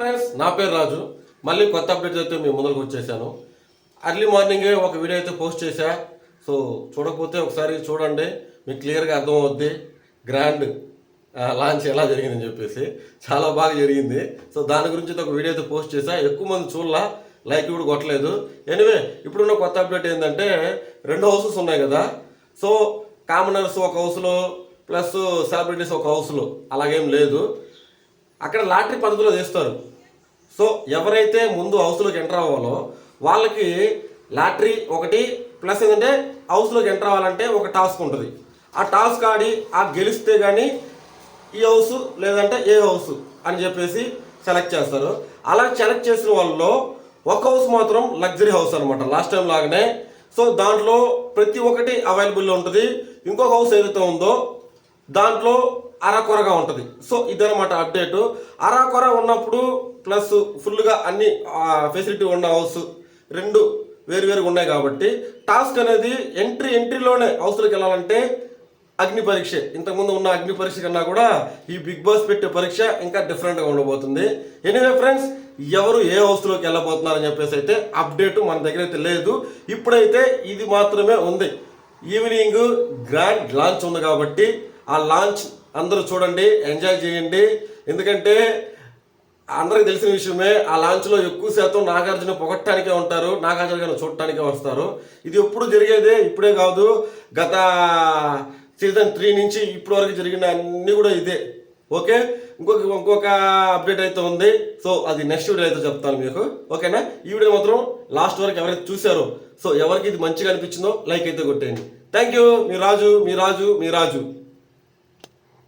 Friends నా పేరు రాజు. మళ్ళీ కొత్త అప్డేట్ అయితే మీ ముందరకు వచ్చేసాను. అర్లీ మార్నింగే ఒక వీడియో అయితే పోస్ట్ చేశా. సో చూడకపోతే ఒకసారి చూడండి. మీకు క్లియర్గా అర్థమవుద్ది. గ్రాండ్ లాంచ్ ఎలా జరిగిందని చెప్పేసి. చాలా బాగా జరిగింది. సో దాని గురించి ఒక వీడియో అయితే పోస్ట్ చేశా. ఎక్కువ మంది చూడలా. లైక్ కూడా కొట్టలేదు. ఎనివే ఇప్పుడున్న కొత్త అప్డేట్ ఏంటంటే రెండు హౌసెస్ ఉన్నాయి కదా. సో కామనర్స్ ఒక హౌస్లో ప్లస్ సెలబ్రిటీస్ ఒక హౌస్లో అలాగేం లేదు. అక్కడ లాటరీ పద్ధతిలో తీస్తారు సో ఎవరైతే ముందు హౌస్లోకి ఎంటర్ అవ్వాలో వాళ్ళకి లాటరీ ఒకటి ప్లస్ ఏంటంటే హౌస్లోకి ఎంటర్ అవ్వాలంటే ఒక టాస్క్ ఉంటుంది. ఆ టాస్క్ ఆడి ఆ గెలిస్తే కానీ ఈ హౌస్ లేదంటే ఏ హౌస్ అని చెప్పేసి సెలెక్ట్ చేస్తారు. అలా సెలెక్ట్ చేసిన వాళ్ళలో ఒక హౌస్ మాత్రం లగ్జరీ హౌస్ అనమాట లాస్ట్ టైం లాగానే. సో దాంట్లో ప్రతి ఒక్కటి అవైలబుల్ ఉంటుంది. ఇంకొక హౌస్ ఏదైతే ఉందో దాంట్లో అరాకొరగా ఉంటుంది. సో ఇదనమాట అప్డేట్ అరాకొర ఉన్నప్పుడు ప్లస్ ఫుల్గా అన్ని ఫెసిలిటీ ఉన్న హౌస్ రెండు వేరు వేరుగా ఉన్నాయి కాబట్టి టాస్క్ అనేది ఎంట్రీ ఎంట్రీలోనే హౌస్లోకి వెళ్ళాలంటే అగ్ని పరీక్ష. ఇంతకుముందు ఉన్న అగ్ని పరీక్ష కన్నా కూడా ఈ బిగ్ బాస్ పెట్టే పరీక్ష ఇంకా డిఫరెంట్గా ఉండబోతుంది. ఎనీవే ఫ్రెండ్స్ ఎవరు ఏ హౌస్లోకి వెళ్ళబోతున్నారని చెప్పేసి అయితే అప్డేట్ మన దగ్గర అయితే లేదు. ఇప్పుడైతే ఇది మాత్రమే ఉంది. ఈవినింగ్ గ్రాండ్ లాంచ్ ఉంది కాబట్టి ఆ లాంచ్ అందరూ చూడండి ఎంజాయ్ చేయండి. ఎందుకంటే అందరికి తెలిసిన విషయమే ఆ లాంచ్లో ఎక్కువ శాతం నాగార్జున పొగట్టడానికే ఉంటారు నాగార్జున గారిని చూడటానికే వస్తారు. ఇది ఎప్పుడు జరిగేదే ఇప్పుడే కాదు. గత సీజన్ త్రీ నుంచి ఇప్పటి వరకు జరిగిన అన్నీ కూడా ఇదే. ఓకే? ఇంకొక ఇంకొక అప్డేట్ అయితే ఉంది. సో అది నెక్స్ట్ వీడియో అయితే చెప్తాను మీకు. ఓకేనా? ఈ వీడియో మాత్రం లాస్ట్ వరకు ఎవరైతే చూసారో సో ఎవరికి ఇది మంచిగా అనిపించిందో లైక్ అయితే కొట్టేయండి. Thank you. మీ రాజు మీ రాజు మీ రాజు.